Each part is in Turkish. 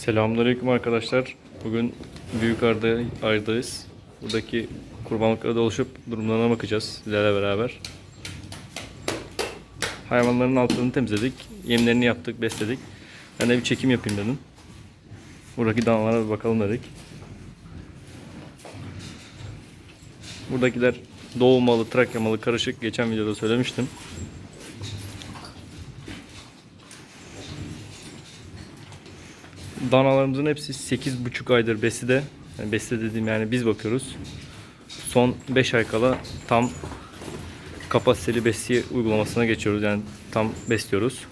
Selamünaleyküm arkadaşlar. Bugün Büyük Arda, Arda'yız. Buradaki kurbanlıklara dolaşıp durumlarına bakacağız sizlerle beraber. Hayvanların altını temizledik. Yemlerini yaptık, besledik. Ben de bir çekim yapayım dedim. Buradaki danalara bir bakalım dedik. Buradakiler doğu malı, Trakya malı karışık. Geçen videoda söylemiştim. Danalarımızın hepsi 8,5 aydır beside. Yani beside dediğim yani biz bakıyoruz. Son 5 ay kala tam kapasiteli besiye uygulamasına geçiyoruz. Yani tam besliyoruz.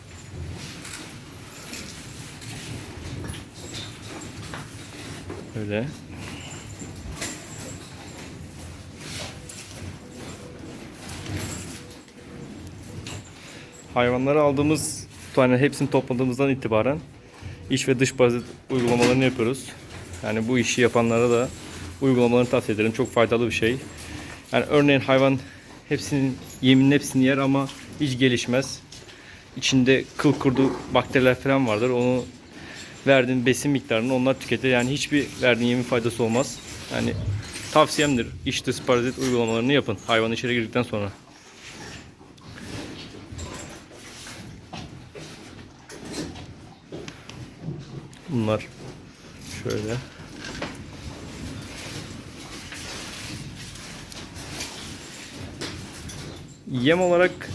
Öyle. Hayvanları aldığımız yani hepsini topladığımızdan itibaren iç ve dış parazit uygulamalarını yapıyoruz. Yani bu işi yapanlara da uygulamalarını tavsiye ederim. Çok faydalı bir şey. Yani örneğin hayvan hepsinin yeminin hepsini yer ama hiç gelişmez. İçinde kıl kurdu bakteriler falan vardır. Onu verdiğin besin miktarını onlar tüketir. Yani hiçbir verdiğin yemin faydası olmaz. Yani tavsiyemdir. İç dış parazit uygulamalarını yapın. Hayvan içeri girdikten sonra. Bunlar şöyle. Yem olarak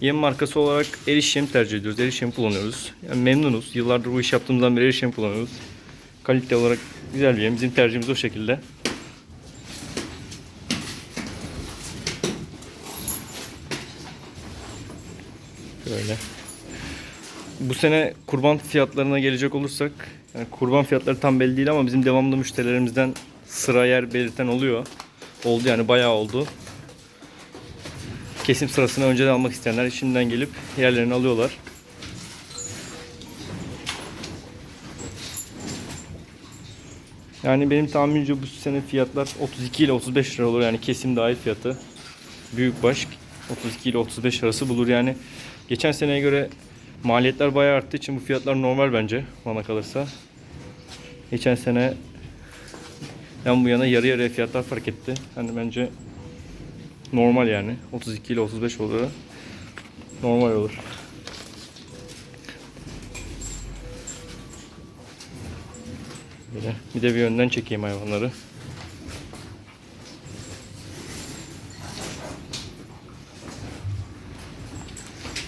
yem markası olarak eriş yem tercih ediyoruz. Eriş yem kullanıyoruz. Yani memnunuz. Yıllardır bu iş yaptığımızdan beri eriş yem kullanıyoruz. Kalite olarak güzel bir yem. Bizim tercihimiz o şekilde. Şöyle. Bu sene kurban fiyatlarına gelecek olursak yani kurban fiyatları tam belli değil ama bizim devamlı müşterilerimizden sıra yer belirten oluyor. Oldu yani bayağı oldu. Kesim sırasını önceden almak isteyenler şimdiden gelip yerlerini alıyorlar. Yani benim tahminimce bu sene fiyatlar 32 ile 35 lira olur yani kesim dahil fiyatı. Büyük baş 32 ile 35 arası bulur yani. Geçen seneye göre maliyetler bayağı arttığı için bu fiyatlar normal bence bana kalırsa. Geçen sene yan bu yana yarı yarıya fiyatlar fark etti. Hani bence normal yani. 32 ile 35 olur. Normal olur. Böyle. Bir de bir yönden çekeyim hayvanları.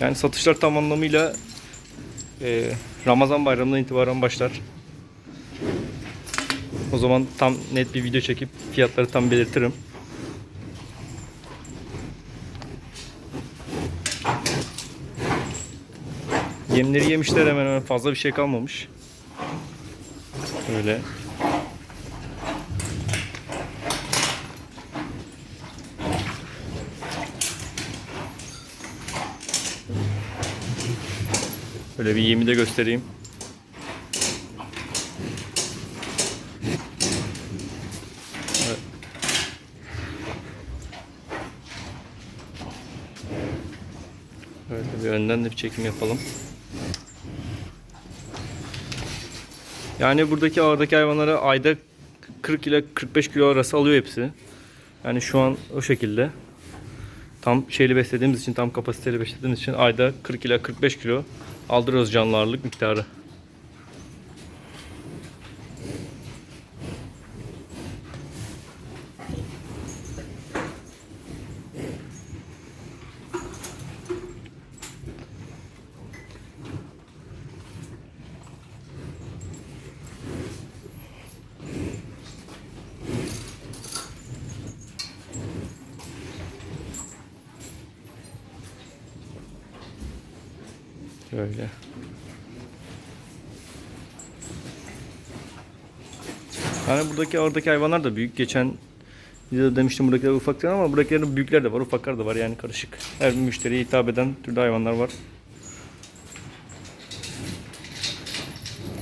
Yani satışlar tam anlamıyla e, Ramazan bayramından itibaren başlar. O zaman tam net bir video çekip fiyatları tam belirtirim. Yemleri yemişler hemen hemen fazla bir şey kalmamış. Öyle. Böyle bir yemi de göstereyim. Evet. Böyle bir önden de bir çekim yapalım. Yani buradaki ağırdaki hayvanlara ayda 40 ile 45 kilo arası alıyor hepsi. Yani şu an o şekilde. Tam şeyli beslediğimiz için, tam kapasiteli beslediğimiz için ayda 40 ila 45 kilo aldırıyoruz canlı ağırlık miktarı. Şöyle. Yani buradaki oradaki hayvanlar da büyük. Geçen videoda demiştim buradakiler ufak değil ama buradakilerin büyükler de var, ufaklar da var yani karışık. Her müşteriye hitap eden türde hayvanlar var.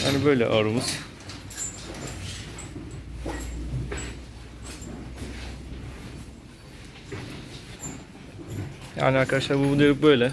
Yani böyle ağrımız. Yani arkadaşlar bu video böyle.